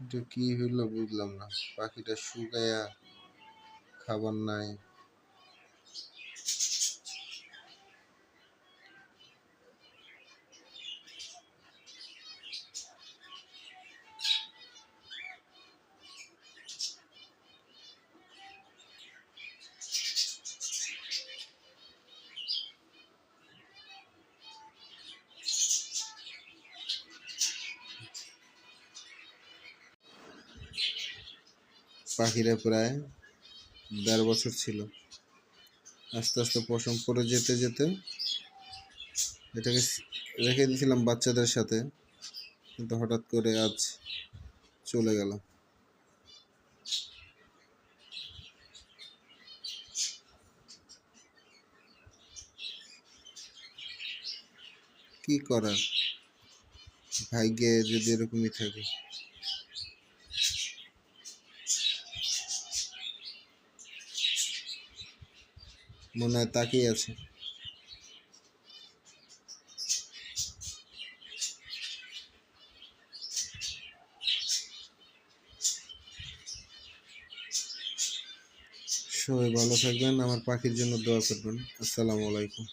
এটা কি হইল বুঝলাম না। পাখিটা শুকায়া খাবার নাই। পাখিরা প্রায় দেড় বছর ছিল। আস্তে আস্তে পশম পড়ে যেতে যেতে এটাকে রেখে দিয়েছিলাম বাচ্চাদের সাথে, কিন্তু হঠাৎ করে আজ চলে গেল। কি করার? ভাগ্যে যদি এরকমই থাকে। মনে হয় তাকিয়ে আছে। সবাই ভালো থাকবেন আমার পাখির জন্য দোয়া করবেন। আসসালামু আলাইকুম।